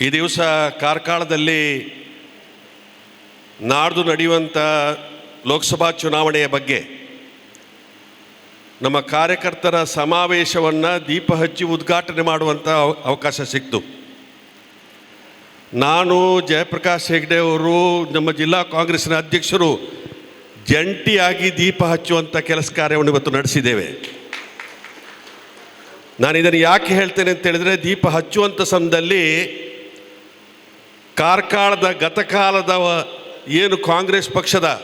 ಈ ದಿವಸ ಕಾರ್ಕಳದಲ್ಲಿ ನಾಡ್ದು ನಡೆಯುವಂಥ ಲೋಕಸಭಾ ಚುನಾವಣೆಯ ಬಗ್ಗೆ ನಮ್ಮ ಕಾರ್ಯಕರ್ತರ ಸಮಾವೇಶವನ್ನು ದೀಪ ಹಚ್ಚಿ ಉದ್ಘಾಟನೆ ಮಾಡುವಂಥ ಅವ- ಅವಕಾಶ ಸಿಕ್ತು. ನಾನು ಜಯಪ್ರಕಾಶ್ ಹೆಗ್ಡೆ ಅವರು, ನಮ್ಮ ಜಿಲ್ಲಾ ಕಾಂಗ್ರೆಸ್ನ ಅಧ್ಯಕ್ಷರು ಜಂಟಿಯಾಗಿ ದೀಪ ಹಚ್ಚುವಂಥ ಕೆಲಸ ಕಾರ್ಯವನ್ನು ಇವತ್ತು ನಡೆಸಿದ್ದೇವೆ. ನಾನು ಇದನ್ನು ಯಾಕೆ ಹೇಳ್ತೇನೆ ಅಂತ ಹೇಳಿದ್ರೆ ದೀಪ ಹಚ್ಚುವಂಥ ಸಮಯದಲ್ಲಿ ಕಾರ್ಕಳದ ಗತಕಾಲದ ಏನು ಕಾಂಗ್ರೆಸ್ ಪಕ್ಷದ?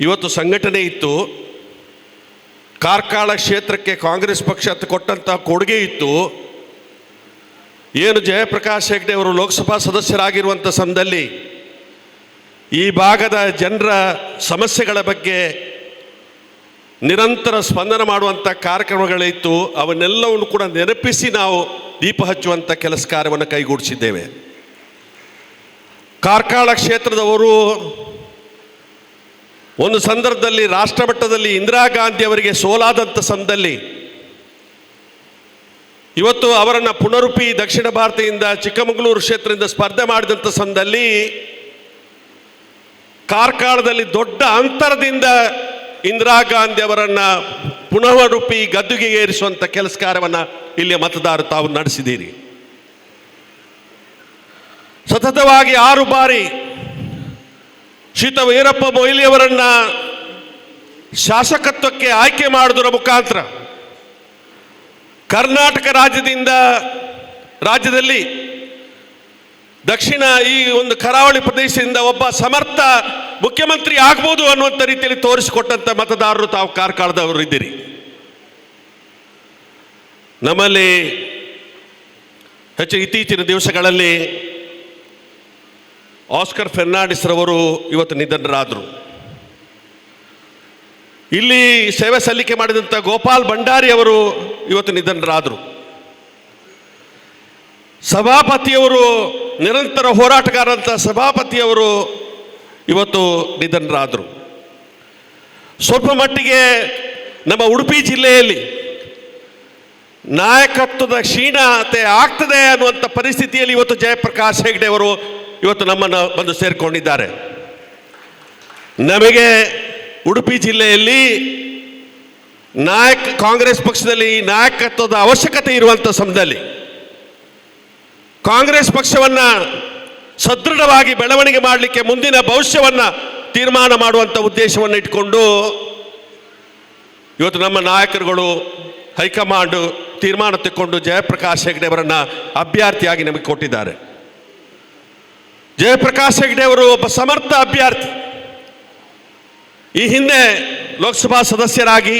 ಇವತ್ತು ಸಂಘಟನೆ ಇತ್ತು. ಕಾರ್ಕಾಳ ಕ್ಷೇತ್ರಕ್ಕೆ ಕಾಂಗ್ರೆಸ್ ಪಕ್ಷ ಕೊಟ್ಟಂಥ ಕೊಡುಗೆ ಇತ್ತು. ಏನು ಜಯಪ್ರಕಾಶ್ ಹೆಗ್ಡೆ ಅವರು ಲೋಕಸಭಾ ಸದಸ್ಯರಾಗಿರುವಂಥ ಸಮಯದಲ್ಲಿ ಈ ಭಾಗದ ಜನರ ಸಮಸ್ಯೆಗಳ ಬಗ್ಗೆ ನಿರಂತರ ಸ್ಪಂದನ ಮಾಡುವಂಥ ಕಾರ್ಯಕ್ರಮಗಳಿತ್ತು. ಅವನ್ನೆಲ್ಲವನ್ನು ಕೂಡ ನೆನಪಿಸಿ ನಾವು ದೀಪ ಹಚ್ಚುವಂಥ ಕೆಲಸ ಕಾರ್ಯವನ್ನು ಕೈಗೂಡಿಸಿದ್ದೇವೆ. ಕಾರ್ಕಳ ಕ್ಷೇತ್ರದವರು ಒಂದು ಸಂದರ್ಭದಲ್ಲಿ ರಾಷ್ಟ್ರ ಮಟ್ಟದಲ್ಲಿ ಇಂದಿರಾ ಗಾಂಧಿ ಅವರಿಗೆ ಸೋಲಾದಂಥ ಸಂದಲ್ಲಿ ಇವತ್ತು ಅವರನ್ನು ಪುನರುಪಿ ದಕ್ಷಿಣ ಭಾರತದಿಂದ ಚಿಕ್ಕಮಗಳೂರು ಕ್ಷೇತ್ರದಿಂದ ಸ್ಪರ್ಧೆ ಮಾಡಿದಂಥ ಸಂದಲ್ಲಿ ಕಾರ್ಕಳದಲ್ಲಿ ದೊಡ್ಡ ಅಂತರದಿಂದ ಇಂದಿರಾ ಗಾಂಧಿ ಅವರನ್ನ ಪುನಃರೂಪಿ ಗದ್ದುಗೆ ಏರಿಸುವಂತ ಕೆಲಸ ಇಲ್ಲಿ ಮತದಾರರು ತಾವು ನಡೆಸಿದ್ದೀರಿ. ಸತತವಾಗಿ ಆರು ಬಾರಿ ಶ್ರೀತ ವೀರಪ್ಪ ಮೊಯ್ಲಿಯವರನ್ನ ಶಾಸಕತ್ವಕ್ಕೆ ಆಯ್ಕೆ ಮಾಡುವುದರ ಮುಖಾಂತರ ಕರ್ನಾಟಕ ರಾಜ್ಯದಿಂದ ರಾಜ್ಯದಲ್ಲಿ ದಕ್ಷಿಣ ಈ ಒಂದು ಕರಾವಳಿ ಪ್ರದೇಶದಿಂದ ಒಬ್ಬ ಸಮರ್ಥ ಮುಖ್ಯಮಂತ್ರಿ ಆಗ್ಬೋದು ಅನ್ನುವಂಥ ರೀತಿಯಲ್ಲಿ ತೋರಿಸಿಕೊಟ್ಟಂತ ಮತದಾರರು ತಾವು ಕಾರ್ಕಳದವರು ಇದ್ದೀರಿ. ನಮ್ಮಲ್ಲಿ ಹೆಚ್ಚು ಇತ್ತೀಚಿನ ದಿವಸಗಳಲ್ಲಿ ಆಸ್ಕರ್ ಫೆರ್ನಾಂಡಿಸ್ ರವರು ಇವತ್ತು ನಿಧನರಾದರು. ಇಲ್ಲಿ ಸೇವೆ ಸಲ್ಲಿಕೆ ಮಾಡಿದಂಥ ಗೋಪಾಲ್ ಭಂಡಾರಿ ಅವರು ಇವತ್ತು ನಿಧನರಾದರು. ಸಭಾಪತಿಯವರು, ನಿರಂತರ ಹೋರಾಟಗಾರಂಥ ಸಭಾಪತಿಯವರು ಇವತ್ತು ನಿಧನರಾದರು. ಸ್ವಲ್ಪ ಮಟ್ಟಿಗೆ ನಮ್ಮ ಉಡುಪಿ ಜಿಲ್ಲೆಯಲ್ಲಿ ನಾಯಕತ್ವದ ಕ್ಷೀಣತೆ ಆಗ್ತದೆ ಅನ್ನುವಂಥ ಪರಿಸ್ಥಿತಿಯಲ್ಲಿ ಇವತ್ತು ಜಯಪ್ರಕಾಶ್ ಹೆಗ್ಡೆ ಅವರು ಇವತ್ತು ನಮ್ಮನ್ನು ಬಂದು ಸೇರಿಕೊಂಡಿದ್ದಾರೆ. ನಮಗೆ ಉಡುಪಿ ಜಿಲ್ಲೆಯಲ್ಲಿ ನಾಯಕ ಕಾಂಗ್ರೆಸ್ ಪಕ್ಷದಲ್ಲಿ ನಾಯಕತ್ವದ ಅವಶ್ಯಕತೆ ಇರುವಂಥ ಸಮಯದಲ್ಲಿ ಕಾಂಗ್ರೆಸ್ ಪಕ್ಷವನ್ನು ಸದೃಢವಾಗಿ ಬೆಳವಣಿಗೆ ಮಾಡಲಿಕ್ಕೆ ಮುಂದಿನ ಭವಿಷ್ಯವನ್ನು ತೀರ್ಮಾನ ಮಾಡುವಂಥ ಉದ್ದೇಶವನ್ನು ಇಟ್ಕೊಂಡು ಇವತ್ತು ನಮ್ಮ ನಾಯಕರುಗಳು ಹೈಕಮಾಂಡ್ ತೀರ್ಮಾನ ತೆಕ್ಕೊಂಡು ಜಯಪ್ರಕಾಶ್ ಹೆಗ್ಡೆ ಅವರನ್ನು ಅಭ್ಯರ್ಥಿಯಾಗಿ ನಮಗೆ ಕೊಟ್ಟಿದ್ದಾರೆ. ಜಯಪ್ರಕಾಶ್ ಹೆಗ್ಡೆ ಅವರು ಒಬ್ಬ ಸಮರ್ಥ ಅಭ್ಯರ್ಥಿ. ಈ ಹಿಂದೆ ಲೋಕಸಭಾ ಸದಸ್ಯರಾಗಿ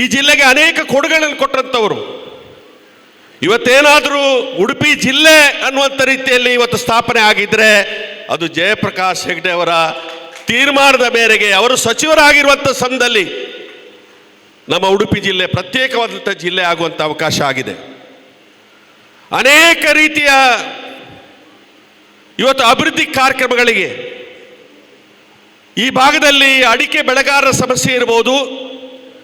ಈ ಜಿಲ್ಲೆಗೆ ಅನೇಕ ಕೊಡುಗೆಗಳನ್ನು ಕೊಟ್ಟಂಥವರು ಇವತ್ತೇನಾದರೂ ಉಡುಪಿ ಜಿಲ್ಲೆ ಅನ್ನುವಂಥ ರೀತಿಯಲ್ಲಿ ಇವತ್ತು ಸ್ಥಾಪನೆ ಆಗಿದ್ರೆ ಅದು ಜಯಪ್ರಕಾಶ್ ಹೆಗ್ಡೆ ಅವರ ತೀರ್ಮಾನದ ಮೇರೆಗೆ ಅವರು ಸಚಿವರಾಗಿರುವಂಥ ಸಂದಲ್ಲಿ ನಮ್ಮ ಉಡುಪಿ ಜಿಲ್ಲೆ ಪ್ರತ್ಯೇಕವಾದಂಥ ಜಿಲ್ಲೆ ಆಗುವಂಥ ಅವಕಾಶ ಆಗಿದೆ. ಅನೇಕ ರೀತಿಯ ಇವತ್ತು ಅಭಿವೃದ್ಧಿ ಕಾರ್ಯಕ್ರಮಗಳಿಗೆ ಈ ಭಾಗದಲ್ಲಿ ಅಡಿಕೆ ಬೆಳೆಗಾರರ ಸಮಸ್ಯೆ ಇರ್ಬೋದು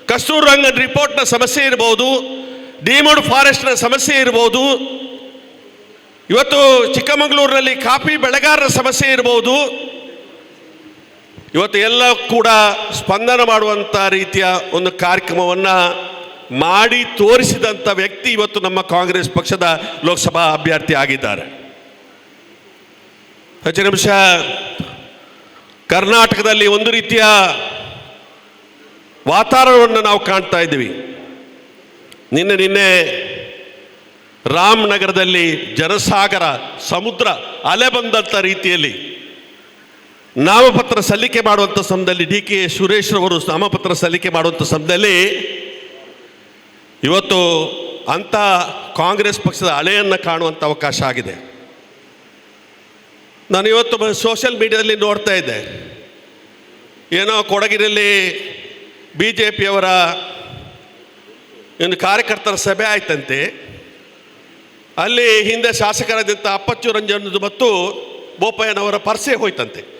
ಕಸ್ತೂರು ರಂಗನ್ ರಿಪೋರ್ಟ್ನ ಸಮಸ್ಯೆ ಇರ್ಬೋದು ಡಿಮೋಡ್ ಫಾರೆಸ್ಟ್ನ ಸಮಸ್ಯೆ ಇರ್ಬೋದು. ಇವತ್ತು ಚಿಕ್ಕಮಗಳೂರಿನಲ್ಲಿ ಕಾಫಿ ಬೆಳೆಗಾರರ ಸಮಸ್ಯೆ ಇರ್ಬೋದು. ಇವತ್ತು ಎಲ್ಲ ಕೂಡ ಸ್ಪಂದನ ಮಾಡುವಂಥ ರೀತಿಯ ಒಂದು ಕಾರ್ಯಕ್ರಮವನ್ನು ಮಾಡಿ ತೋರಿಸಿದಂಥ ವ್ಯಕ್ತಿ ಇವತ್ತು ನಮ್ಮ ಕಾಂಗ್ರೆಸ್ ಪಕ್ಷದ ಲೋಕಸಭಾ ಅಭ್ಯರ್ಥಿ ಆಗಿದ್ದಾರೆ. ಹೆಚ್ಚು ನಿಮಿಷ. ಕರ್ನಾಟಕದಲ್ಲಿ ಒಂದು ರೀತಿಯ ವಾತಾವರಣವನ್ನು ನಾವು ಕಾಣ್ತಾ ಇದ್ದೀವಿ. ನಿನ್ನೆ ನಿನ್ನೆ ರಾಮನಗರದಲ್ಲಿ ಜನಸಾಗರ ಸಮುದ್ರ ಅಲೆ ಬಂದಂಥ ರೀತಿಯಲ್ಲಿ ನಾಮಪತ್ರ ಸಲ್ಲಿಕೆ ಮಾಡುವಂಥ ಸಮಯದಲ್ಲಿ ಡಿ ಕೆ ಸುರೇಶ್ ಅವರು ನಾಮಪತ್ರ ಸಲ್ಲಿಕೆ ಮಾಡುವಂಥ ಸಮಯದಲ್ಲಿ ಇವತ್ತು ಅಂಥ ಕಾಂಗ್ರೆಸ್ ಪಕ್ಷದ ಅಲೆಯನ್ನು ಕಾಣುವಂಥ ಅವಕಾಶ ಆಗಿದೆ. ನಾನು ಇವತ್ತು ಸೋಷಿಯಲ್ ಮೀಡಿಯಾದಲ್ಲಿ ನೋಡ್ತಾ ಇದ್ದೆ. ಏನೋ ಕೊಡಗಿನಲ್ಲಿ ಬಿ ಜೆ ಪಿಯವರ ಒಂದು ಕಾರ್ಯಕರ್ತರ ಸಭೆ ಆಯ್ತಂತೆ. ಅಲ್ಲಿ ಹಿಂದೆ ಶಾಸಕರಾದಂಥ ಅಪ್ಪಚ್ಚು ರಂಜನ್ ಮತ್ತು ಬೋಪಯ್ಯನವರ ಪರ್ಸೆ ಹೋಯ್ತಂತೆ.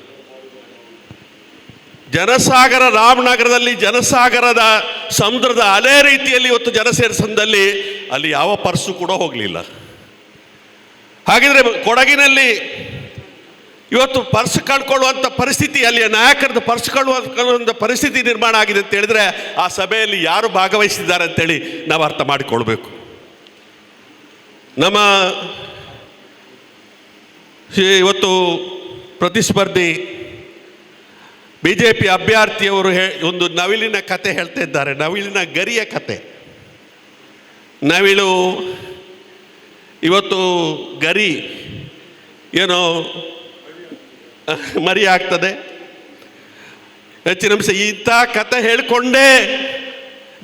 ಜನಸಾಗರ ರಾಮನಗರದಲ್ಲಿ ಜನಸಾಗರದ ಸಮುದ್ರದ ಅಲೆ ರೀತಿಯಲ್ಲಿ ಇವತ್ತು ಜನ ಸೇರಿಸಂದಲ್ಲಿ ಅಲ್ಲಿ ಯಾವ ಪರ್ಸು ಕೂಡ ಹೋಗಲಿಲ್ಲ. ಹಾಗಿದ್ರೆ ಕೊಡಗಿನಲ್ಲಿ ಇವತ್ತು ಪರ್ಸ್ ಕಳ್ಕೊಳ್ಳುವಂಥ ಪರಿಸ್ಥಿತಿ ಅಲ್ಲಿಯ ನಾಯಕರದ್ದು ಪರ್ಸ್ ಕಳ್ಕೊಳ್ಳುವಂಥ ಪರಿಸ್ಥಿತಿ ನಿರ್ಮಾಣ ಆಗಿದೆ ಅಂತ ಹೇಳಿದ್ರೆ ಆ ಸಭೆಯಲ್ಲಿ ಯಾರು ಭಾಗವಹಿಸಿದ್ದಾರೆ ಅಂತೇಳಿ ನಾವು ಅರ್ಥ ಮಾಡಿಕೊಳ್ಬೇಕು. ನಮ್ಮ ಇವತ್ತು ಪ್ರತಿಸ್ಪರ್ಧಿ ಬಿ ಜೆ ಪಿ ಅಭ್ಯರ್ಥಿಯವರು ಹೇ, ಒಂದು ನವಿಲಿನ ಕತೆ ಹೇಳ್ತಾ ಇದ್ದಾರೆ, ನವಿಲಿನ ಗರಿಯ ಕತೆ. ನವಿಲು ಇವತ್ತು ಗರಿ, ಏನೋ ಮರಿ ಆಗ್ತದೆ ಹೆಚ್ಚಿನ ಅಂಶ ಇಂಥ ಕತೆ ಹೇಳಿಕೊಂಡೇ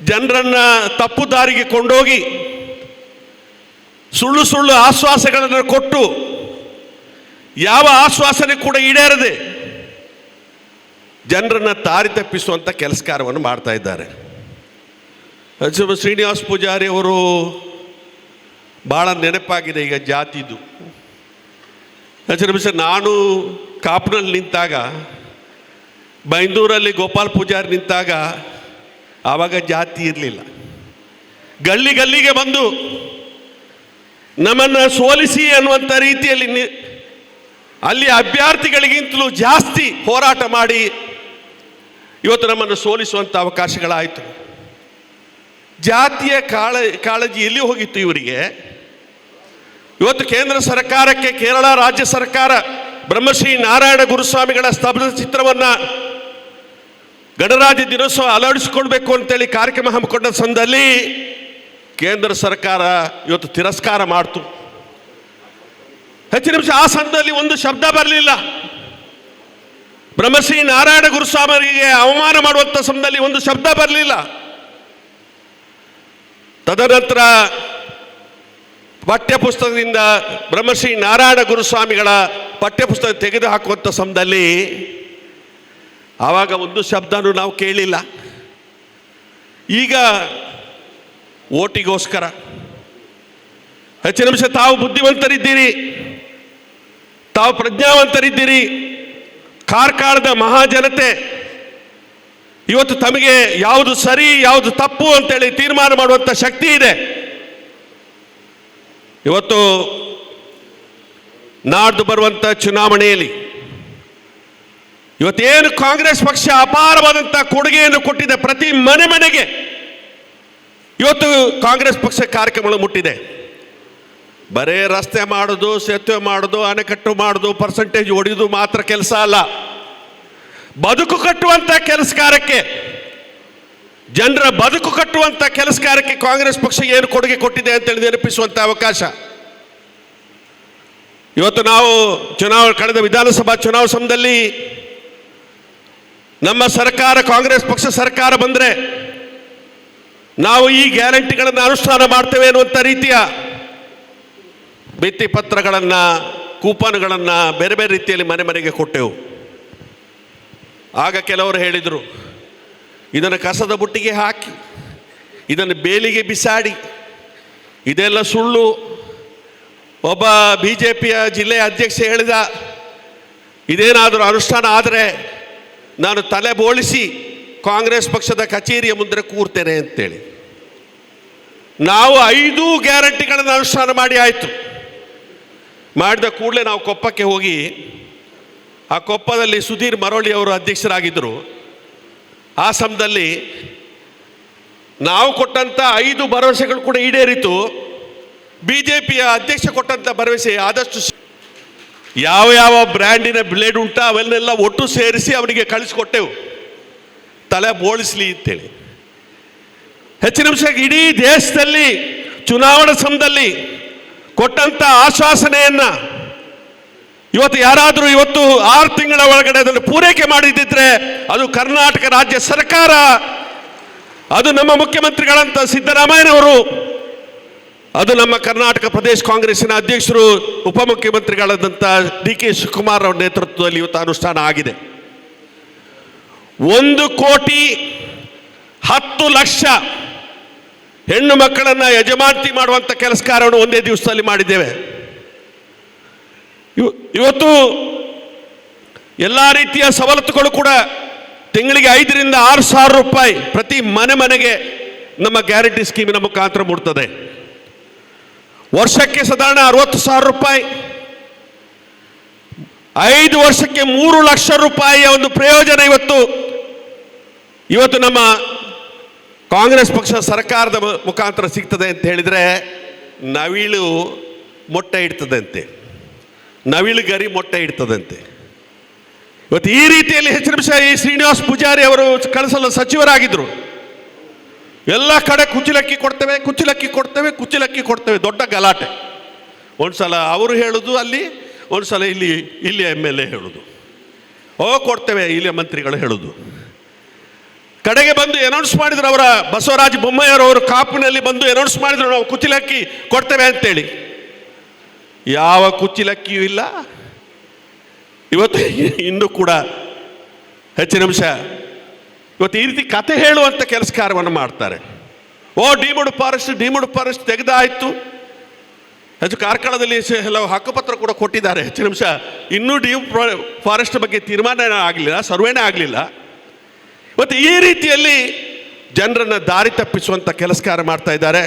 ಜನರನ್ನ ತಪ್ಪು ದಾರಿಗೆ ಕೊಂಡೋಗಿ ಸುಳ್ಳು ಸುಳ್ಳು ಆಶ್ವಾಸಗಳನ್ನು ಕೊಟ್ಟು ಯಾವ ಆಶ್ವಾಸನೆ ಕೂಡ ಈಡೇರದೆ ಜನರನ್ನ ತಾರಿ ತಪ್ಪಿಸುವಂಥ ಕೆಲಸಕಾರವನ್ನು ಮಾಡ್ತಾ ಇದ್ದಾರೆ. ಶ್ರೀನಿವಾಸ ಪೂಜಾರಿ ಅವರು ಭಾಳ ನೆನಪಾಗಿದೆ ಈಗ ಜಾತಿದು. ನಿಮಿಷ ನಾನು ಕಾಪುನಲ್ಲಿ ನಿಂತಾಗ, ಬೈಂದೂರಲ್ಲಿ ಗೋಪಾಲ್ ಪೂಜಾರಿ ನಿಂತಾಗ, ಆವಾಗ ಜಾತಿ ಇರಲಿಲ್ಲ. ಗಲ್ಲಿ ಗಲ್ಲಿಗೆ ಬಂದು ನಮ್ಮನ್ನು ಸೋಲಿಸಿ ಅನ್ನುವಂಥ ರೀತಿಯಲ್ಲಿ ಅಲ್ಲಿ ಅಭ್ಯರ್ಥಿಗಳಿಗಿಂತಲೂ ಜಾಸ್ತಿ ಹೋರಾಟ ಮಾಡಿ ಇವತ್ತು ನಮ್ಮನ್ನು ಸೋಲಿಸುವಂಥ ಅವಕಾಶಗಳಾಯಿತು. ಜಾತಿಯ ಕಾಳ, ಕಾಳಜಿ ಎಲ್ಲಿ ಹೋಗಿತ್ತು ಇವರಿಗೆ? ಇವತ್ತು ಕೇಂದ್ರ ಸರ್ಕಾರಕ್ಕೆ ಕೇರಳ ರಾಜ್ಯ ಸರ್ಕಾರ ಬ್ರಹ್ಮಶ್ರೀ ನಾರಾಯಣ ಗುರುಸ್ವಾಮಿಗಳ ಸ್ತಬ್ಧ ಚಿತ್ರವನ್ನು ಗಣರಾಜ್ಯ ದಿನೋತ್ಸವ ಅಳವಡಿಸಿಕೊಳ್ಬೇಕು ಅಂತೇಳಿ ಕಾರ್ಯಕ್ರಮ ಹಮ್ಮಿಕೊಂಡ ಸಂದಲ್ಲಿ ಕೇಂದ್ರ ಸರ್ಕಾರ ಇವತ್ತು ತಿರಸ್ಕಾರ ಮಾಡ್ತು. ಹೆಚ್ಚಿನ ನಿಮಿಷ ಆ ಸಂದದಲ್ಲಿ ಒಂದು ಶಬ್ದ ಬರಲಿಲ್ಲ. ಬ್ರಹ್ಮಶ್ರೀ ನಾರಾಯಣ ಗುರುಸ್ವಾಮಿಗೆ ಅವಮಾನ ಮಾಡುವಂಥ ಸಮಯದಲ್ಲಿ ಒಂದು ಶಬ್ದ ಬರಲಿಲ್ಲ. ತದನಂತರ ಪಠ್ಯಪುಸ್ತಕದಿಂದ ಬ್ರಹ್ಮಶ್ರೀ ನಾರಾಯಣ ಗುರುಸ್ವಾಮಿಗಳ ಪಠ್ಯಪುಸ್ತಕ ತೆಗೆದು ಹಾಕುವಂಥ ಸಮಯದಲ್ಲಿ ಆವಾಗ ಒಂದು ಶಬ್ದನೂ ನಾವು ಕೇಳಿಲ್ಲ. ಈಗ ಓಟಿಗೋಸ್ಕರ ಹೆಚ್ಚಿನ ನಿಮಿಷ ತಾವು ಬುದ್ಧಿವಂತರಿದ್ದೀರಿ, ತಾವು ಪ್ರಜ್ಞಾವಂತರಿದ್ದೀರಿ, ಕಾರ್ಕಾಳದ ಮಹಾಜನತೆ ಇವತ್ತು ತಮಗೆ ಯಾವುದು ಸರಿ, ಯಾವುದು ತಪ್ಪು ಅಂತೇಳಿ ತೀರ್ಮಾನ ಮಾಡುವಂಥ ಶಕ್ತಿ ಇದೆ. ಇವತ್ತು ನಾಡ್ದು ಬರುವಂಥ ಚುನಾವಣೆಯಲ್ಲಿ ಇವತ್ತೇನು ಕಾಂಗ್ರೆಸ್ ಪಕ್ಷ ಅಪಾರವಾದಂಥ ಕೊಡುಗೆಯನ್ನು ಕೊಟ್ಟಿದೆ ಪ್ರತಿ ಮನೆ ಮನೆಗೆ. ಇವತ್ತು ಕಾಂಗ್ರೆಸ್ ಪಕ್ಷ ಕಾರ್ಯಕ್ರಮಗಳು ಮುಟ್ಟಿದೆ. ಬರೇ ರಸ್ತೆ ಮಾಡೋದು, ಸೇತುವೆ ಮಾಡೋದು, ಅಣೆಕಟ್ಟು ಮಾಡೋದು ಪರ್ಸೆಂಟೇಜ್ ಹೊಡೆಯೋದು ಮಾತ್ರ ಕೆಲಸ ಅಲ್ಲ. ಬದುಕು ಕಟ್ಟುವಂಥ ಕೆಲಸ ಕಾರ್ಯಕ್ಕೆ ಜನರ ಬದುಕು ಕಟ್ಟುವಂಥ ಕೆಲಸ ಕಾರ್ಯಕ್ಕೆ ಕಾಂಗ್ರೆಸ್ ಪಕ್ಷ ಏನು ಕೊಡುಗೆ ಕೊಟ್ಟಿದೆ ಅಂತೇಳಿ ನೆನಪಿಸುವಂಥ ಅವಕಾಶ. ಇವತ್ತು ನಾವು ಚುನಾವಣೆ, ಕಳೆದ ವಿಧಾನಸಭಾ ಚುನಾವಣಾ ಸಮಯದಲ್ಲಿ ನಮ್ಮ ಸರ್ಕಾರ, ಕಾಂಗ್ರೆಸ್ ಪಕ್ಷ ಸರ್ಕಾರ ಬಂದರೆ ನಾವು ಈ ಗ್ಯಾರಂಟಿಗಳನ್ನು ಅನುಷ್ಠಾನ ಮಾಡ್ತೇವೆ ಅನ್ನುವಂಥ ರೀತಿಯ ಭಿತ್ತಿ ಪತ್ರಗಳನ್ನು, ಕೂಪನ್ಗಳನ್ನು ಬೇರೆ ಬೇರೆ ರೀತಿಯಲ್ಲಿ ಮನೆ ಮನೆಗೆ ಕೊಟ್ಟೆವು. ಆಗ ಕೆಲವರು ಹೇಳಿದರು ಇದನ್ನು ಕಸದ ಬುಟ್ಟಿಗೆ ಹಾಕಿ, ಇದನ್ನು ಬೇಲಿಗೆ ಬಿಸಾಡಿ, ಇದೆಲ್ಲ ಸುಳ್ಳು. ಒಬ್ಬ ಬಿ ಜೆ ಪಿಯ ಜಿಲ್ಲೆಯ ಅಧ್ಯಕ್ಷ ಹೇಳಿದ, ಇದೇನಾದರೂ ಅನುಷ್ಠಾನ ಆದರೆ ನಾನು ತಲೆ ಬೋಳಿಸಿ ಕಾಂಗ್ರೆಸ್ ಪಕ್ಷದ ಕಚೇರಿಯ ಮುಂದೆ ಕೂರ್ತೇನೆ ಅಂತೇಳಿ. ನಾವು ಐದು ಗ್ಯಾರಂಟಿಗಳನ್ನು ಅನುಷ್ಠಾನ ಮಾಡಿ ಆಯಿತು. ಮಾಡಿದ ಕೂಡಲೇ ನಾವು ಕೊಪ್ಪಕ್ಕೆ ಹೋಗಿ, ಆ ಕೊಪ್ಪದಲ್ಲಿ ಸುಧೀರ್ ಮರೋಳಿ ಅವರು ಅಧ್ಯಕ್ಷರಾಗಿದ್ದರು. ಆ ಸಮಯದಲ್ಲಿ ನಾವು ಕೊಟ್ಟಂಥ ಐದು ಭರವಸೆಗಳು ಕೂಡ ಈಡೇರಿತು. ಬಿ ಜೆ ಪಿಯ ಅಧ್ಯಕ್ಷ ಕೊಟ್ಟಂಥ ಭರವಸೆ ಆದಷ್ಟು ಯಾವ ಯಾವ ಬ್ರ್ಯಾಂಡಿನ ಬ್ಲೇಡ್ ಉಂಟ ಅವನ್ನೆಲ್ಲ ಒಟ್ಟು ಸೇರಿಸಿ ಅವನಿಗೆ ಕಳಿಸ್ಕೊಟ್ಟೆವು. ತಲೆ ಬೋಳಿಸ್ಲಿ ಅಂತೇಳಿ. ಹೆಚ್ಚಿನ ಅಂಶ ಇಡೀ ದೇಶದಲ್ಲಿ, ಚುನಾವಣಾ ಸಮಯದಲ್ಲಿ ಕೊಟ್ಟಂಥ ಆಶ್ವಾಸನೆಯನ್ನ ಇವತ್ತು ಯಾರಾದರೂ ಇವತ್ತು ಆರು ತಿಂಗಳ ಒಳಗಡೆ ಅದನ್ನು ಪೂರೈಕೆ ಮಾಡಿದ್ದಿದ್ರೆ ಅದು ಕರ್ನಾಟಕ ರಾಜ್ಯ ಸರ್ಕಾರ. ಅದು ನಮ್ಮ ಮುಖ್ಯಮಂತ್ರಿಗಳಂತ ಸಿದ್ದರಾಮಯ್ಯನವರು, ಅದು ನಮ್ಮ ಕರ್ನಾಟಕ ಪ್ರದೇಶ ಕಾಂಗ್ರೆಸ್ಸಿನ ಅಧ್ಯಕ್ಷರು ಉಪಮುಖ್ಯಮಂತ್ರಿಗಳಾದಂಥ ಡಿ ಕೆ ಶಿವಕುಮಾರ್ ಅವರ ನೇತೃತ್ವದಲ್ಲಿ ಇವತ್ತು ಅನುಷ್ಠಾನ ಆಗಿದೆ. ಒಂದು ಕೋಟಿ ಹತ್ತು ಲಕ್ಷ ಹೆಣ್ಣು ಮಕ್ಕಳನ್ನು ಯಜಮಾನತಿ ಮಾಡುವಂಥ ಕೆಲಸಕಾರವನ್ನು ಒಂದೇ ದಿವಸದಲ್ಲಿ ಮಾಡಿದ್ದೇವೆ. ಇವತ್ತು ಎಲ್ಲ ರೀತಿಯ ಸವಲತ್ತುಗಳು ಕೂಡ ತಿಂಗಳಿಗೆ ಐದರಿಂದ ಆರು ಸಾವಿರ ರೂಪಾಯಿ ಪ್ರತಿ ಮನೆ ಮನೆಗೆ ನಮ್ಮ ಗ್ಯಾರಂಟಿ ಸ್ಕೀಮಿನ ಮುಖಾಂತರ ಮೂಡ್ತದೆ ವರ್ಷಕ್ಕೆ ಸಾಧಾರಣ ಅರವತ್ತು ಸಾವಿರ ರೂಪಾಯಿ. ಐದು ವರ್ಷಕ್ಕೆ ಮೂರು ಲಕ್ಷ ರೂಪಾಯಿಯ ಒಂದು ಪ್ರಯೋಜನ ಇವತ್ತು ಇವತ್ತು ನಮ್ಮ ಕಾಂಗ್ರೆಸ್ ಪಕ್ಷ ಸರ್ಕಾರದ ಮುಖಾಂತರ ಸಿಗ್ತದೆ ಅಂತ ಹೇಳಿದರೆ ನವಿಲು ಮೊಟ್ಟೆ ಇಡ್ತದಂತೆ. ನವಿಲು ಗರಿ ಮೊಟ್ಟೆ ಇಡ್ತದಂತೆ. ಇವತ್ತು ಈ ರೀತಿಯಲ್ಲಿ ಹೆಚ್ಚಿನ ನಿಮಿಷ ಈ ಶ್ರೀನಿವಾಸ್ ಪೂಜಾರಿ ಅವರು ಕಳಿಸಲು ಸಚಿವರಾಗಿದ್ದರು ಎಲ್ಲ ಕಡೆ ಕುಚ್ಚಲಕ್ಕಿ ಕೊಡ್ತೇವೆ ಕುಚ್ಚಲಕ್ಕಿ ಕೊಡ್ತೇವೆ ಕುಚ್ಚಲಕ್ಕಿ ಕೊಡ್ತೇವೆ, ದೊಡ್ಡ ಗಲಾಟೆ. ಒಂದ್ಸಲ ಅವರು ಹೇಳೋದು ಅಲ್ಲಿ, ಒಂದ್ಸಲ ಇಲ್ಲಿ ಇಲ್ಲಿ ಎಂ ಎಲ್ ಎ ಹೇಳೋದು. ಓ, ಕೊಡ್ತೇವೆ, ಇಲ್ಲಿಯ ಮಂತ್ರಿಗಳು ಹೇಳೋದು. ಕಡೆಗೆ ಬಂದು ಅನೌನ್ಸ್ ಮಾಡಿದ್ರು ಅವರ ಬಸವರಾಜ ಅವರು ಕಾಪಿನಲ್ಲಿ ಬಂದು ಅನೌನ್ಸ್ ಮಾಡಿದ್ರು ನಾವು ಕುಚ್ಚಲಕ್ಕಿ ಕೊಡ್ತೇವೆ ಅಂತೇಳಿ. ಯಾವ ಕುಚ್ಚಿಲಕ್ಕಿಯೂ ಇಲ್ಲ. ಇವತ್ತು ಇನ್ನೂ ಕೂಡ ಹೆಚ್ಚಿನ ಅಂಶ, ಇವತ್ತು ಈ ರೀತಿ ಕತೆ ಹೇಳುವಂಥ ಕೆಲಸ ಕಾರ್ಯವನ್ನು ಮಾಡ್ತಾರೆ. ಓ, ಡಿಮುಡ್ ಫಾರೆಸ್ಟ್ ಡಿಮುಡ್ ಫಾರೆಸ್ಟ್ ತೆಗೆದಾಯಿತು. ಹೆಚ್ಚು ಕಾರ್ಕಳದಲ್ಲಿ ಹಲವು ಹಕ್ಕುಪತ್ರ ಕೂಡ ಕೊಟ್ಟಿದ್ದಾರೆ. ಹೆಚ್ಚಿನ ಅಂಶ, ಇನ್ನೂ ಡಿ ಫಾರೆಸ್ಟ್ ಬಗ್ಗೆ ತೀರ್ಮಾನ ಆಗಲಿಲ್ಲ, ಸರ್ವೇನೇ ಆಗಲಿಲ್ಲ. ಮತ್ತು ಈ ರೀತಿಯಲ್ಲಿ ಜನರನ್ನು ದಾರಿ ತಪ್ಪಿಸುವಂಥ ಕೆಲಸ ಕಾರ್ಯ ಮಾಡ್ತಾ ಇದ್ದಾರೆ.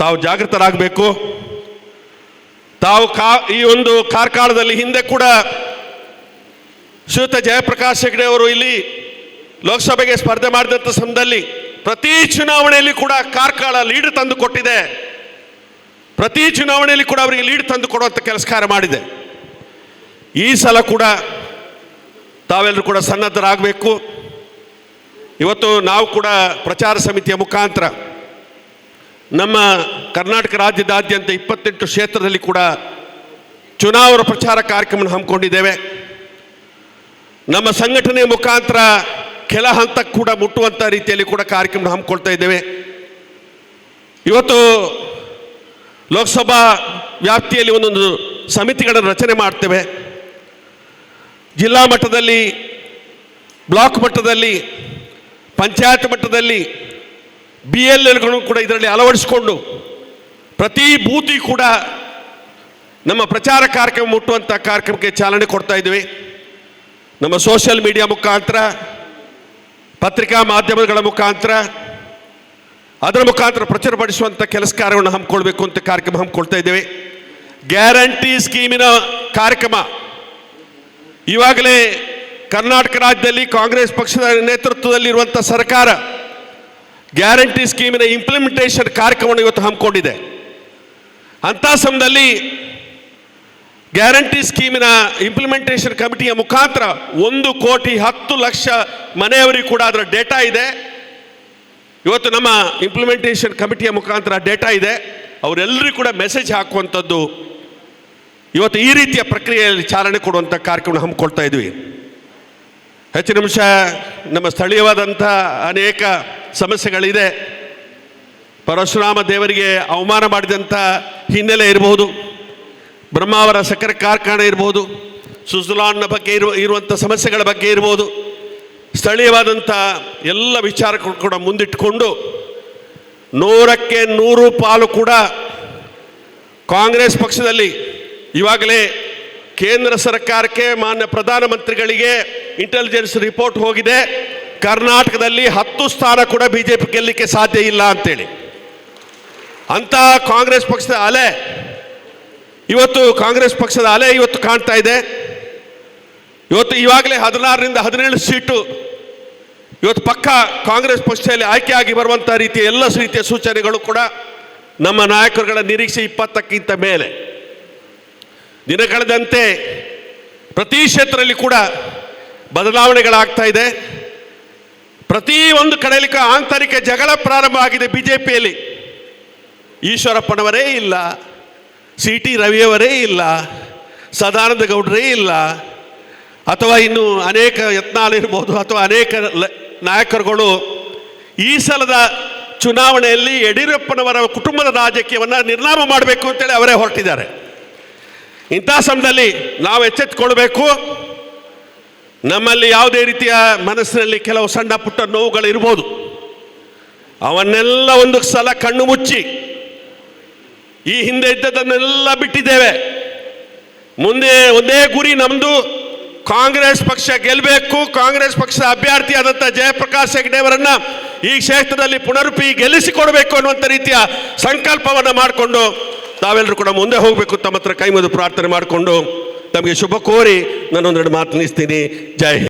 ತಾವು ಜಾಗೃತರಾಗಬೇಕು. ತಾವು ಕಾ, ಈ ಒಂದು ಕಾರ್ಕಾಳದಲ್ಲಿ ಹಿಂದೆ ಕೂಡ ಶ್ರೀಯುತ ಜಯಪ್ರಕಾಶ್ ಹೆಗ್ಡೆ ಅವರು ಇಲ್ಲಿ ಲೋಕಸಭೆಗೆ ಸ್ಪರ್ಧೆ ಮಾಡಿದಂಥ ಸಮಯದಲ್ಲಿ ಪ್ರತಿ ಚುನಾವಣೆಯಲ್ಲಿ ಕೂಡ ಕಾರ್ಕಾಳ ಲೀಡ್ ತಂದು ಕೊಟ್ಟಿದೆ. ಪ್ರತಿ ಚುನಾವಣೆಯಲ್ಲಿ ಕೂಡ ಅವರಿಗೆ ಲೀಡ್ ತಂದು ಕೊಡುವಂಥ ಕೆಲಸ ಕಾರ್ಯ ಮಾಡಿದೆ. ಈ ಸಲ ಕೂಡ ತಾವೆಲ್ಲರೂ ಕೂಡ ಸನ್ನದ್ಧರಾಗಬೇಕು. ಇವತ್ತು ನಾವು ಕೂಡ ಪ್ರಚಾರ ಸಮಿತಿಯ ಮುಖಾಂತರ ನಮ್ಮ ಕರ್ನಾಟಕ ರಾಜ್ಯದಾದ್ಯಂತ ಇಪ್ಪತ್ತೆಂಟು ಕ್ಷೇತ್ರದಲ್ಲಿ ಕೂಡ ಚುನಾವಣಾ ಪ್ರಚಾರ ಕಾರ್ಯಕ್ರಮ ಹಮ್ಮಿಕೊಂಡಿದ್ದೇವೆ. ನಮ್ಮ ಸಂಘಟನೆ ಮುಖಾಂತರ ಕೆಲ ಹಂತಕ್ಕೆ ಕೂಡ ಮುಟ್ಟುವಂಥ ರೀತಿಯಲ್ಲಿ ಕೂಡ ಕಾರ್ಯಕ್ರಮ ಹಮ್ಮಿಕೊಳ್ತಾ ಇದ್ದೇವೆ. ಇವತ್ತು ಲೋಕಸಭಾ ವ್ಯಾಪ್ತಿಯಲ್ಲಿ ಒಂದೊಂದು ಸಮಿತಿಗಳನ್ನು ರಚನೆ ಮಾಡ್ತೇವೆ. ಜಿಲ್ಲಾ ಮಟ್ಟದಲ್ಲಿ, ಬ್ಲಾಕ್ ಮಟ್ಟದಲ್ಲಿ, ಪಂಚಾಯತ್ ಮಟ್ಟದಲ್ಲಿ ಬಿ ಎಲ್ ಎಲ್ಗಳು ಕೂಡ ಇದರಲ್ಲಿ ಅಳವಡಿಸಿಕೊಂಡು ಪ್ರತಿ ಬೂತಿ ಕೂಡ ನಮ್ಮ ಪ್ರಚಾರ ಕಾರ್ಯಕ್ರಮ ಮುಟ್ಟುವಂಥ ಕಾರ್ಯಕ್ರಮಕ್ಕೆ ಚಾಲನೆ ಕೊಡ್ತಾ ಇದ್ದೀವಿ. ನಮ್ಮ ಸೋಷಿಯಲ್ ಮೀಡಿಯಾ ಮುಖಾಂತರ, ಪತ್ರಿಕಾ ಮಾಧ್ಯಮಗಳ ಮುಖಾಂತರ, ಅದರ ಮುಖಾಂತರ ಪ್ರಚುರಪಡಿಸುವಂಥ ಕೆಲಸ ಕಾರ್ಯವನ್ನು ಹಮ್ಮಿಕೊಳ್ಬೇಕು ಅಂತ ಕಾರ್ಯಕ್ರಮ ಹಮ್ಮಿಕೊಳ್ತಾ ಇದ್ದೇವೆ. ಗ್ಯಾರಂಟಿ ಸ್ಕೀಮಿನ ಕಾರ್ಯಕ್ರಮ. ಇವಾಗಲೇ ಕರ್ನಾಟಕ ರಾಜ್ಯದಲ್ಲಿ ಕಾಂಗ್ರೆಸ್ ಪಕ್ಷದ ನೇತೃತ್ವದಲ್ಲಿರುವಂಥ ಸರ್ಕಾರ ಗ್ಯಾರಂಟಿ ಸ್ಕೀಮಿನ ಇಂಪ್ಲಿಮೆಂಟೇಷನ್ ಕಾರ್ಯಕ್ರಮವನ್ನು ಇವತ್ತು ಹಮ್ಮಿಕೊಂಡಿದೆ. ಅಂಥ ಸಮಯದಲ್ಲಿ ಗ್ಯಾರಂಟಿ ಸ್ಕೀಮಿನ ಇಂಪ್ಲಿಮೆಂಟೇಷನ್ ಕಮಿಟಿಯ ಮುಖಾಂತರ ಒಂದು ಕೋಟಿ ಹತ್ತು ಲಕ್ಷ ಮನೆಯವರಿಗೆ ಕೂಡ ಅದರ ಡೇಟಾ ಇದೆ. ಇವತ್ತು ನಮ್ಮ ಇಂಪ್ಲಿಮೆಂಟೇಷನ್ ಕಮಿಟಿಯ ಮುಖಾಂತರ ಡೇಟಾ ಇದೆ. ಅವರೆಲ್ಲರಿಗೂ ಕೂಡ ಮೆಸೇಜ್ ಹಾಕುವಂಥದ್ದು ಇವತ್ತು ಈ ರೀತಿಯ ಪ್ರಕ್ರಿಯೆಯಲ್ಲಿ ಚಾಲನೆ ಕೊಡುವಂಥ ಕಾರ್ಯಕ್ರಮ ಹಮ್ಮಿಕೊಳ್ತಾ ಇದ್ವಿ. ಹೆಚ್ಚಿನ ನಿಮಿಷ ನಮ್ಮ ಸ್ಥಳೀಯವಾದಂಥ ಅನೇಕ ಸಮಸ್ಯೆಗಳಿದೆ. ಪರಶುರಾಮ ದೇವರಿಗೆ ಅವಮಾನ ಮಾಡಿದಂಥ ಹಿನ್ನೆಲೆ ಇರಬಹುದು ಬ್ರಹ್ಮಾವರ ಸಕ್ಕರೆ ಕಾರ್ಖಾನೆ ಇರ್ಬೋದು. ಸುಜಲಾನ್ನ ಬಗ್ಗೆ ಇರುವ ಇರುವಂಥ ಸಮಸ್ಯೆಗಳ ಬಗ್ಗೆ ಇರ್ಬೋದು. ಸ್ಥಳೀಯವಾದಂಥ ಎಲ್ಲ ವಿಚಾರ ಕೂಡ ಮುಂದಿಟ್ಟುಕೊಂಡು ನೂರಕ್ಕೆ ನೂರು ಪಾಲು ಕೂಡ ಕಾಂಗ್ರೆಸ್ ಪಕ್ಷದಲ್ಲಿ ಇವಾಗಲೇ ಕೇಂದ್ರ ಸರ್ಕಾರಕ್ಕೆ ಮಾನ್ಯ ಪ್ರಧಾನಮಂತ್ರಿಗಳಿಗೆ ಇಂಟೆಲಿಜೆನ್ಸ್ ರಿಪೋರ್ಟ್ ಹೋಗಿದೆ. ಕರ್ನಾಟಕದಲ್ಲಿ ಹತ್ತು ಸ್ಥಾನ ಕೂಡ ಬಿ ಜೆ ಪಿ ಗೆಲ್ಲಲಿಕ್ಕೆ ಸಾಧ್ಯ ಇಲ್ಲ ಅಂತೇಳಿ. ಅಂತ ಕಾಂಗ್ರೆಸ್ ಪಕ್ಷದ ಅಲೆ. ಇವತ್ತು ಕಾಂಗ್ರೆಸ್ ಪಕ್ಷದ ಅಲೆ ಇವತ್ತು ಕಾಣ್ತಾ ಇದೆ. ಇವತ್ತು ಇವಾಗಲೇ ಹದಿನಾರರಿಂದ ಹದಿನೇಳು ಸೀಟು. ಇವತ್ತು ಪಕ್ಕ ಕಾಂಗ್ರೆಸ್ ಪಕ್ಷದಲ್ಲಿ ಆಯ್ಕೆಯಾಗಿ ಬರುವಂಥ ರೀತಿಯ ಎಲ್ಲ ರೀತಿಯ ಸೂಚನೆಗಳು ಕೂಡ ನಮ್ಮ ನಾಯಕರುಗಳ ನಿರೀಕ್ಷೆ ಇಪ್ಪತ್ತಕ್ಕಿಂತ ಮೇಲೆ. ದಿನ ಕಳೆದಂತೆ ಪ್ರತಿ ಕ್ಷೇತ್ರದಲ್ಲಿ ಕೂಡ ಬದಲಾವಣೆಗಳಾಗ್ತಾ ಇದೆ. ಪ್ರತಿ ಒಂದು ಕಡೆಯಲ್ಲಿ ಆಂತರಿಕ ಜಗಳ ಪ್ರಾರಂಭ ಆಗಿದೆ ಬಿ ಜೆ ಪಿಯಲ್ಲಿ ಈಶ್ವರಪ್ಪನವರೇ ಇಲ್ಲ, ಸಿ ಟಿ ರವಿಯವರೇ ಇಲ್ಲ, ಸದಾನಂದ ಗೌಡರೇ ಇಲ್ಲ, ಅಥವಾ ಇನ್ನು ಅನೇಕ ಯತ್ನಾಲಿರ್ಬೋದು ಅಥವಾ ಅನೇಕ ನಾಯಕರುಗಳು ಈ ಸಲದ ಚುನಾವಣೆಯಲ್ಲಿ ಯಡಿಯೂರಪ್ಪನವರ ಕುಟುಂಬದ ರಾಜಕೀಯವನ್ನು ನಿರ್ನಾಮ ಮಾಡಬೇಕು ಅಂತೇಳಿ ಅವರೇ ಹೊರಟಿದ್ದಾರೆ. ಇಂಥ ಸಮಯದಲ್ಲಿ ನಾವು ಎಚ್ಚೆತ್ತುಕೊಳ್ಬೇಕು. ನಮ್ಮಲ್ಲಿ ಯಾವುದೇ ರೀತಿಯ ಮನಸ್ಸಿನಲ್ಲಿ ಕೆಲವು ಸಣ್ಣ ಪುಟ್ಟ ನೋವುಗಳು ಇರ್ಬೋದು ಅವನ್ನೆಲ್ಲ ಒಂದು ಸಲ ಕಣ್ಣು ಮುಚ್ಚಿ, ಈ ಹಿಂದೆ ಇದ್ದದನ್ನೆಲ್ಲ ಬಿಟ್ಟಿದ್ದೇವೆ. ಮುಂದೆ ಒಂದೇ ಗುರಿ ನಮ್ಮದು ಕಾಂಗ್ರೆಸ್ ಪಕ್ಷ ಗೆಲ್ಲಬೇಕು ಕಾಂಗ್ರೆಸ್ ಪಕ್ಷ ಅಭ್ಯರ್ಥಿಯಾದಂಥ ಜಯಪ್ರಕಾಶ್ ಹೆಗ್ಡೆ ಅವರನ್ನ ಈ ಕ್ಷೇತ್ರದಲ್ಲಿ ಪುನರುಪಿ ಗೆಲ್ಲಿಸಿಕೊಡಬೇಕು ಅನ್ನುವಂಥ ರೀತಿಯ ಸಂಕಲ್ಪವನ್ನು ಮಾಡಿಕೊಂಡು ತಾವೆಲ್ಲರೂ ಕೂಡ ಮುಂದೆ ಹೋಗಬೇಕು ತಮ್ಮ ಹತ್ರ ಕೈ ಮುಗಿದು ಪ್ರಾರ್ಥನೆ ಮಾಡಿಕೊಂಡು ತಮಗೆ ಶುಭ ಕೋರಿ ನಾನೊಂದೆರಡು ಮಾತು ನಿಲ್ಲಿಸ್ತೀನಿ ಜೈ